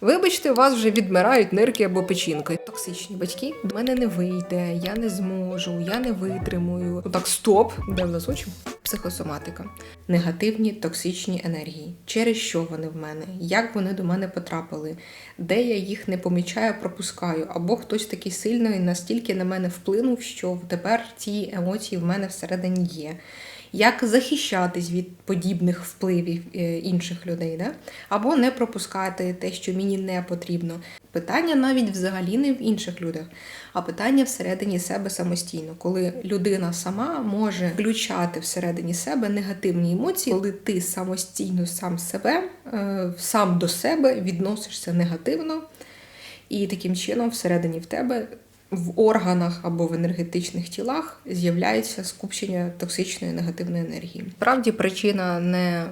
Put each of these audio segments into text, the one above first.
Вибачте, у вас вже відмирають нирки або печінки. Токсичні батьки. В мене не вийде, я не зможу, я не витримую. Ну так, стоп, де в нас очі? Психосоматика. Негативні токсичні енергії. Через що вони в мене? Як вони до мене потрапили? Де я їх не помічаю, пропускаю? Або хтось такий сильний настільки на мене вплинув, що тепер ці емоції в мене всередині є як захищатись від подібних впливів е, інших людей, да? або не пропускати те, що мені не потрібно. Питання навіть взагалі не в інших людях, а питання всередині себе самостійно, коли людина сама може включати всередині себе негативні емоції, коли ти самостійно сам себе, е, сам до себе відносишся негативно, і таким чином всередині в тебе в органах або в енергетичних тілах з'являється скупчення токсичної негативної енергії. Справді причина не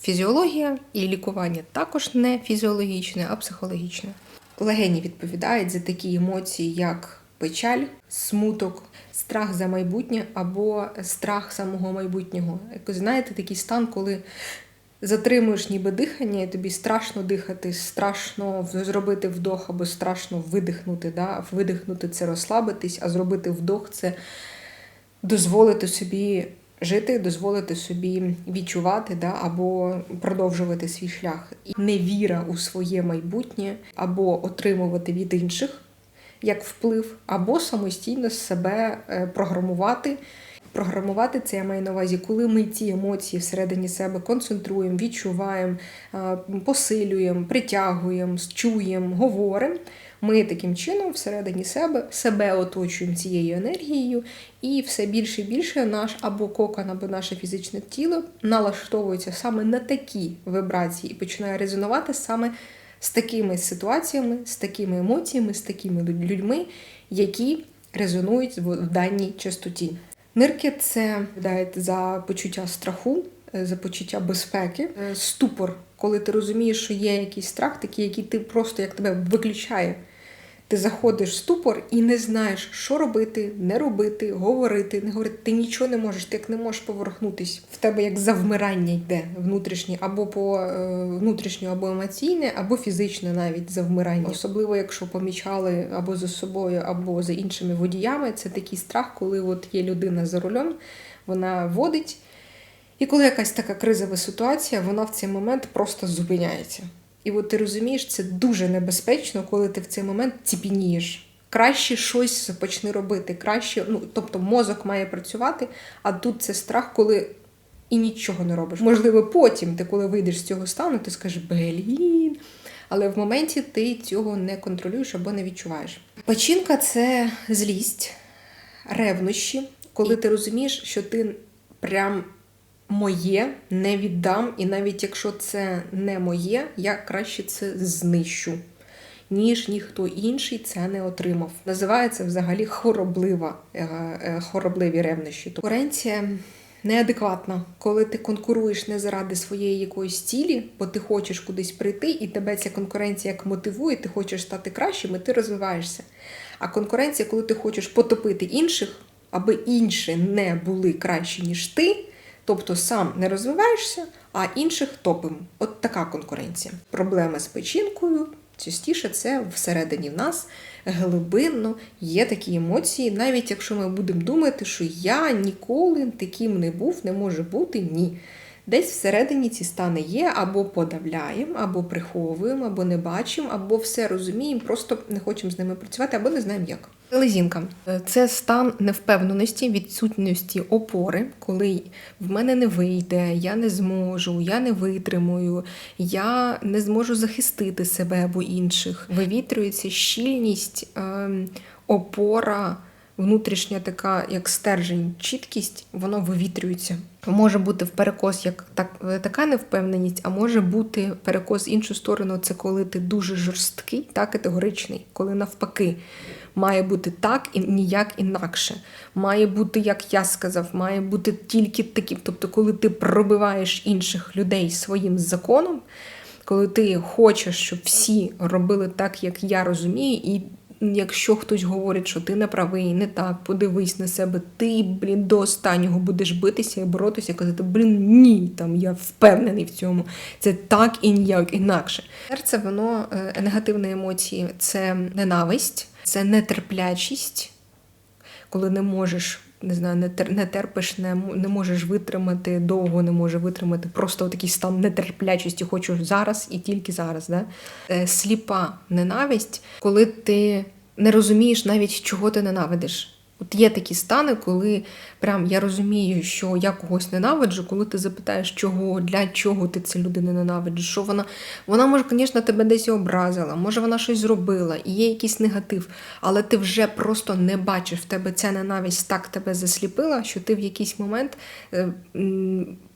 фізіологія і лікування також не фізіологічне, а психологічне. Легені відповідають за такі емоції, як печаль, смуток, страх за майбутнє або страх самого майбутнього. Якось знаєте, такий стан, коли затримуєш ніби дихання, і тобі страшно дихати, страшно зробити вдох або страшно видихнути. Да? Видихнути це розслабитись, а зробити вдох це дозволити собі жити, дозволити собі відчувати, да? або продовжувати свій шлях. І невіра у своє майбутнє, або отримувати від інших як вплив, або самостійно себе е, програмувати. Програмувати це я маю на увазі, коли ми ці емоції всередині себе концентруємо, відчуваємо, посилюємо, притягуємо, чуємо, говоримо. Ми таким чином всередині себе себе оточуємо цією енергією, і все більше і більше наш або кокон, або наше фізичне тіло налаштовується саме на такі вибрації і починає резонувати саме з такими ситуаціями, з такими емоціями, з такими людьми, які резонують в даній частоті. Нирки це відповідають за почуття страху, е, за почуття безпеки, Е, ступор, коли ти розумієш, що є якийсь страх, такий, який ти просто як тебе виключає. Ти заходиш в ступор і не знаєш, що робити, не робити, говорити, не говорити. Ти нічого не можеш, ти як не можеш поверхнутись. В тебе як завмирання йде внутрішнє, або по е, внутрішнє, або емоційне, або фізичне навіть завмирання. Особливо, якщо помічали або за собою, або за іншими водіями. Це такий страх, коли от є людина за рулем, вона водить. І коли якась така кризова ситуація, вона в цей момент просто зупиняється. І от ти розумієш, це дуже небезпечно, коли ти в цей момент ціпінієш. Краще щось почни робити, краще, ну тобто мозок має працювати, а тут це страх, коли і нічого не робиш. Можливо, потім ти, коли вийдеш з цього стану, ти скажеш блін. Але в моменті ти цього не контролюєш або не відчуваєш. Печінка це злість, ревнощі, коли ти розумієш, що ти прям моє не віддам, і навіть якщо це не моє, я краще це знищу, ніж ніхто інший це не отримав. Називається взагалі хороблива, е, е, хоробливі ревнощі. Конкуренція неадекватна, коли ти конкуруєш не заради своєї якоїсь цілі, бо ти хочеш кудись прийти, і тебе ця конкуренція як мотивує, ти хочеш стати кращим, і ти розвиваєшся. А конкуренція, коли ти хочеш потопити інших, аби інші не були кращі, ніж ти. Тобто сам не розвиваєшся, а інших топимо. От така конкуренція. Проблеми з печінкою частіше це всередині в нас глибинно є такі емоції, навіть якщо ми будемо думати, що я ніколи таким не був, не може бути, ні. Десь всередині ці стани є, або подавляємо, або приховуємо, або не бачимо, або все розуміємо, просто не хочемо з ними працювати, або не знаємо як. Лезінка це стан невпевненості, відсутності опори, коли в мене не вийде, я не зможу, я не витримую, я не зможу захистити себе або інших. Вивітрюється щільність, ем, опора внутрішня така, як стержень, чіткість, воно вивітрюється. Може бути в перекос як так, така невпевненість, а може бути перекос іншу сторону. Це коли ти дуже жорсткий та категоричний, коли навпаки. Має бути так і ніяк інакше. Має бути, як я сказав, має бути тільки таким. Тобто, коли ти пробиваєш інших людей своїм законом, коли ти хочеш, щоб всі робили так, як я розумію, і якщо хтось говорить, що ти не правий, не так, подивись на себе, ти, блін, до останнього будеш битися і боротися, і казати, блін, ні, там я впевнений в цьому. Це так і ніяк інакше. Серце, воно е, негативні емоції, це ненависть, це нетерплячість, коли не можеш. Не знаю, не, тер, не терпиш, не, не можеш витримати, довго не може витримати. Просто такий стан нетерплячості, хочу зараз і тільки зараз. Да? Е, сліпа ненависть, коли ти не розумієш навіть, чого ти ненавидиш. От є такі стани, коли прям я розумію, що я когось ненавиджу, коли ти запитаєш, чого, для чого ти цю людину ненавидиш, що вона, вона може, звісно, тебе десь образила, може вона щось зробила, і є якийсь негатив, але ти вже просто не бачиш в тебе ця ненависть так тебе засліпила, що ти в якийсь момент е,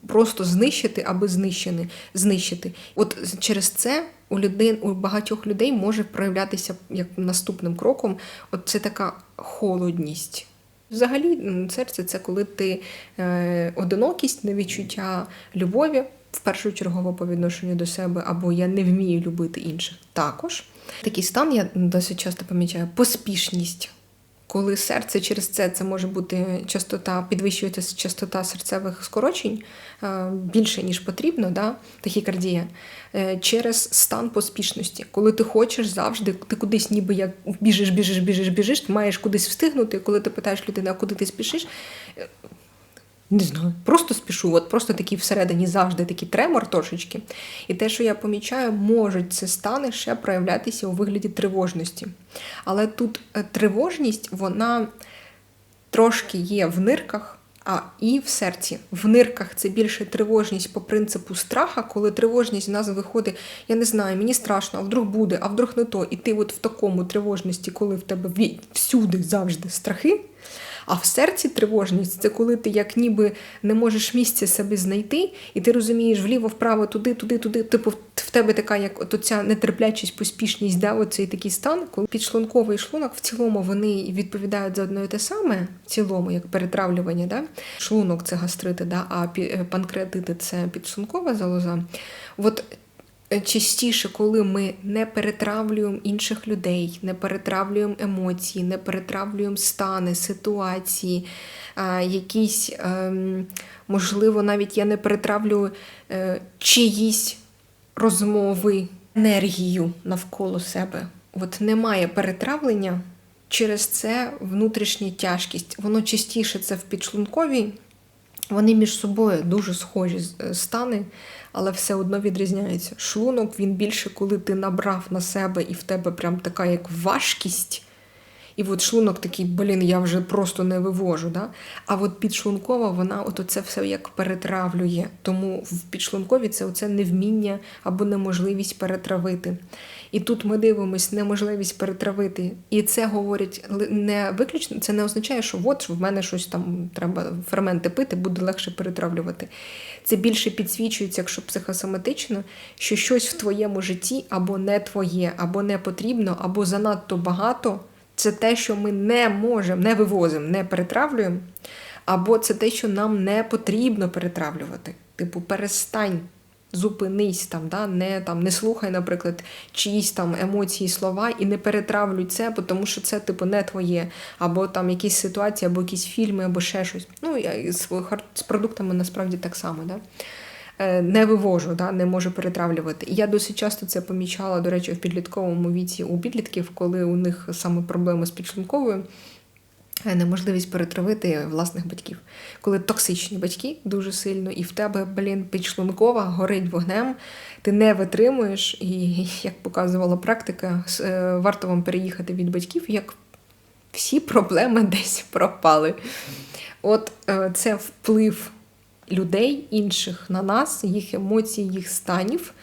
просто знищити аби знищений, знищити. От через це у людей, у багатьох людей може проявлятися як наступним кроком. От це така холодність. Взагалі, серце це коли ти е, одинокість, невідчуття любові, в першу чергу по відношенню до себе, або я не вмію любити інших. Також такий стан я досить часто помічаю поспішність. Коли серце через це це може бути частота, підвищується частота серцевих скорочень е, більше, ніж потрібно, да, тахікардія, е, через стан поспішності. Коли ти хочеш завжди, ти кудись ніби як біжиш, біжиш, біжиш, біжиш, маєш кудись встигнути. Коли ти питаєш людину, а куди ти спішиш, е, не знаю, просто спішу. От просто такий всередині завжди такий тремор трошечки. І те, що я помічаю, можуть це стани ще проявлятися у вигляді тривожності. Але тут е, тривожність, вона трошки є в нирках, а і в серці. В нирках це більше тривожність по принципу страха, коли тривожність в нас виходить, я не знаю, мені страшно, а вдруг буде, а вдруг не то. І ти от в такому тривожності, коли в тебе всюди завжди страхи. А в серці тривожність це коли ти як ніби не можеш місця себе знайти, і ти розумієш вліво, вправо, туди, туди, туди. Типу, в тебе така, як оця нетерплячість, поспішність, да, оцей такий стан, коли підшлунковий шлунок в цілому вони відповідають за одне і те саме, в цілому, як перетравлювання. Да? Шлунок це гастрити, да, а е, панкреатити це підшлункова залоза. От частіше, коли ми не перетравлюємо інших людей, не перетравлюємо емоції, не перетравлюємо стани, ситуації, а, якісь, ем, можливо, навіть я не перетравлюю е, чиїсь розмови, енергію навколо себе. От немає перетравлення. Через це внутрішня тяжкість. Воно частіше це в підшлунковій. Вони між собою дуже схожі е, стани, але все одно відрізняється. Шлунок він більше, коли ти набрав на себе і в тебе прям така як важкість. І от шлунок такий, блін, я вже просто не вивожу. Да? А от підшлункова, вона от це все як перетравлює. Тому в підшлункові це оце невміння або неможливість перетравити. І тут ми дивимось неможливість перетравити. І це говорять не виключно, це не означає, що от в мене щось там треба ферменти пити, буде легше перетравлювати. Це більше підсвічується, якщо психосоматично, що щось в твоєму житті або не твоє, або не потрібно, або занадто багато. Це те, що ми не можемо, не вивозимо, не перетравлюємо, або це те, що нам не потрібно перетравлювати. Типу, перестань, зупинись там, да? не, там, не слухай, наприклад, чиїсь там емоції, слова і не перетравлюй це, тому що це, типу, не твоє, або там якісь ситуації, або якісь фільми, або ще щось. Ну, я з, з продуктами насправді так само. Да? Е, Не вивожу, да, не можу перетравлювати. І я досить часто це помічала, до речі, в підлітковому віці у підлітків, коли у них саме проблеми з підшлунковою, е, неможливість перетравити власних батьків. Коли токсичні батьки дуже сильно, і в тебе, блін, підшлункова горить вогнем, ти не витримуєш, і як показувала практика, е, варто вам переїхати від батьків, як всі проблеми десь пропали. От це вплив людей інших на нас, їх емоцій, їх станів,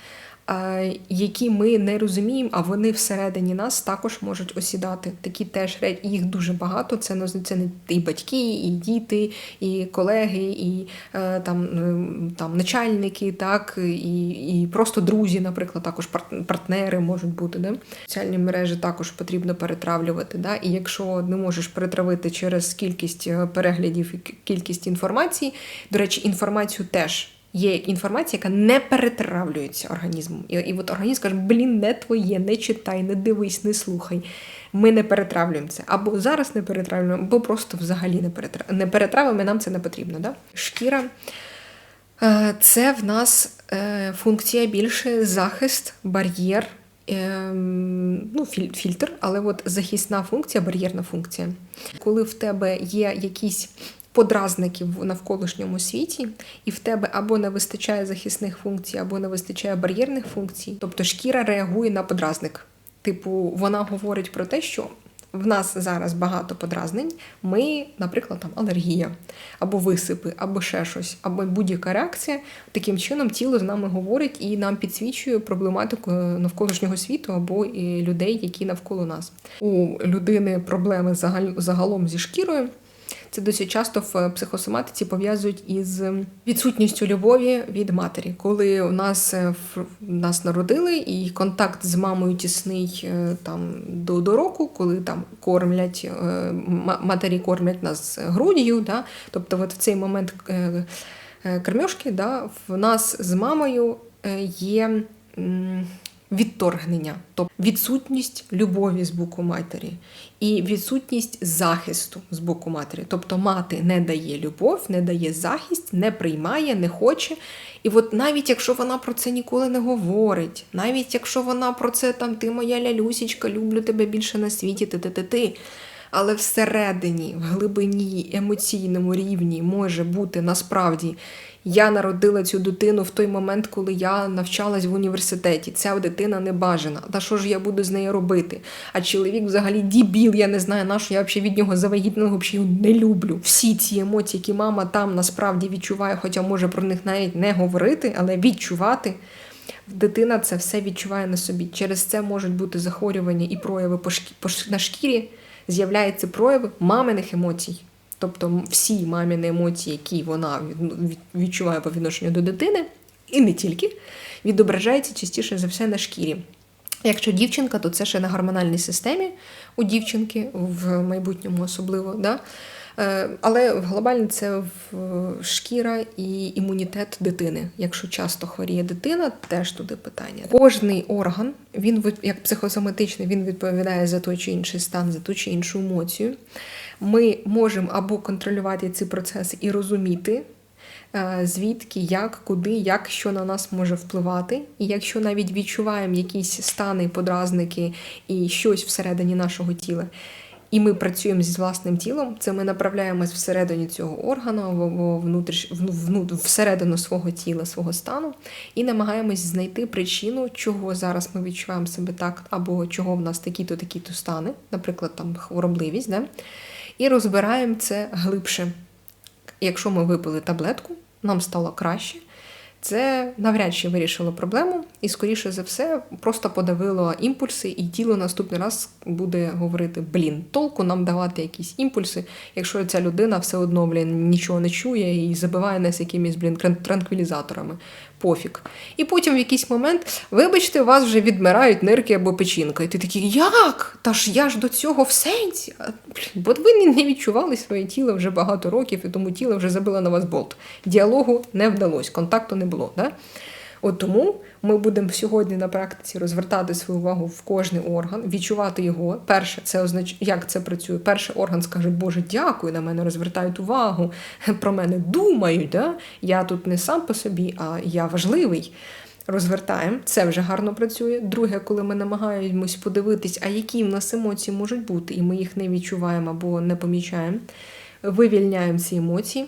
які ми не розуміємо, а вони всередині нас також можуть осідати. Такі теж речі, їх дуже багато. Це не це не і батьки, і діти, і колеги, і е, там, е, там начальники, так, і, і просто друзі, наприклад, також пар- партнери можуть бути. Да? Соціальні мережі також потрібно перетравлювати. Да? І якщо не можеш перетравити через кількість е, переглядів і кількість інформації, до речі, інформацію теж Є інформація, яка не перетравлюється організмом. І, і от організм каже, блін, не твоє, не читай, не дивись, не слухай. Ми не перетравлюємо це. Або зараз не перетравлюємо, або просто взагалі не перетравлюємо. Не перетравимо, нам це не потрібно. Да? Шкіра е, це в нас е, функція більше захист, бар'єр, ем, ну, фільтр, але от захисна функція, бар'єрна функція. Коли в тебе є якісь подразники в навколишньому світі, і в тебе або не вистачає захисних функцій, або не вистачає бар'єрних функцій, тобто шкіра реагує на подразник. Типу, вона говорить про те, що в нас зараз багато подразнень. Ми, наприклад, там алергія, або висипи, або ще щось, або будь-яка реакція. Таким чином тіло з нами говорить і нам підсвічує проблематику навколишнього світу або і людей, які навколо нас. У людини проблеми загалом зі шкірою. Це досить часто в психосоматиці пов'язують із відсутністю любові від матері. Коли у нас е, нас народили, і контакт з мамою тісний е, там до, до року, коли там кормлять е, матері кормлять нас груддю, да? тобто от в цей момент е, е, кормьошки, да, в нас з мамою е, є. Відторгнення, тобто відсутність любові з боку матері і відсутність захисту з боку матері. Тобто мати не дає любов, не дає захист, не приймає, не хоче. І от навіть якщо вона про це ніколи не говорить, навіть якщо вона про це там ти моя лялюсічка, люблю тебе більше на світі, ти ти ти ти. Але всередині, в глибині, емоційному рівні може бути насправді. Я народила цю дитину в той момент, коли я навчалась в університеті. Ця дитина не бажана. Та що ж я буду з нею робити? А чоловік взагалі дібіл, я не знаю, на що я взагалі від нього завагітного взагалі не люблю. Всі ці емоції, які мама там насправді відчуває, хоча може про них навіть не говорити, але відчувати. Дитина це все відчуває на собі. Через це можуть бути захворювання і прояви на шкірі, з'являються прояви маминих емоцій. Тобто всі маміні емоції, які вона від- відчуває по відношенню до дитини, і не тільки, відображаються частіше за все на шкірі. Якщо дівчинка, то це ще на гормональній системі у дівчинки, в майбутньому особливо. Да? Е, Але глобально це шкіра і імунітет дитини. Якщо часто хворіє дитина, теж туди питання. Кожний орган, він як психосоматичний, він відповідає за той чи інший стан, за ту чи іншу емоцію. Ми можемо або контролювати ці процеси і розуміти, е, звідки, як, куди, як що на нас може впливати. І якщо навіть відчуваємо якісь стани, подразники і щось всередині нашого тіла, і ми працюємо зі власним тілом, це ми направляємось всередині цього органу, в, внутріш, вну, вну, всередину свого тіла, свого стану, і намагаємось знайти причину, чого зараз ми відчуваємо себе так, або чого в нас такі-то, такі-то стани, наприклад, там хворобливість, да? і розбираємо це глибше. Якщо ми випили таблетку, нам стало краще. Це навряд чи вирішило проблему, і, скоріше за все, просто подавило імпульси, і тіло наступний раз буде говорити: блін, толку нам давати якісь імпульси, якщо ця людина все одно блін, нічого не чує і забиває нас якимись блін транквілізаторами. Пофіг. І потім в якийсь момент, вибачте, у вас вже відмирають нирки або печінка. І ти такий, як? Та ж я ж до цього в сенсі. Бо ви не відчували своє тіло вже багато років, і тому тіло вже забило на вас болт. Діалогу не вдалося, контакту не було. Да? От тому ми будемо сьогодні на практиці розвертати свою увагу в кожний орган, відчувати його. Перше, це означ... як це працює. Перший орган скаже, Боже, дякую, на мене розвертають увагу, про мене думають. Да? Я тут не сам по собі, а я важливий. Розвертаємо, це вже гарно працює. Друге, коли ми намагаємось подивитись, а які в нас емоції можуть бути, і ми їх не відчуваємо або не помічаємо, вивільняємо ці емоції.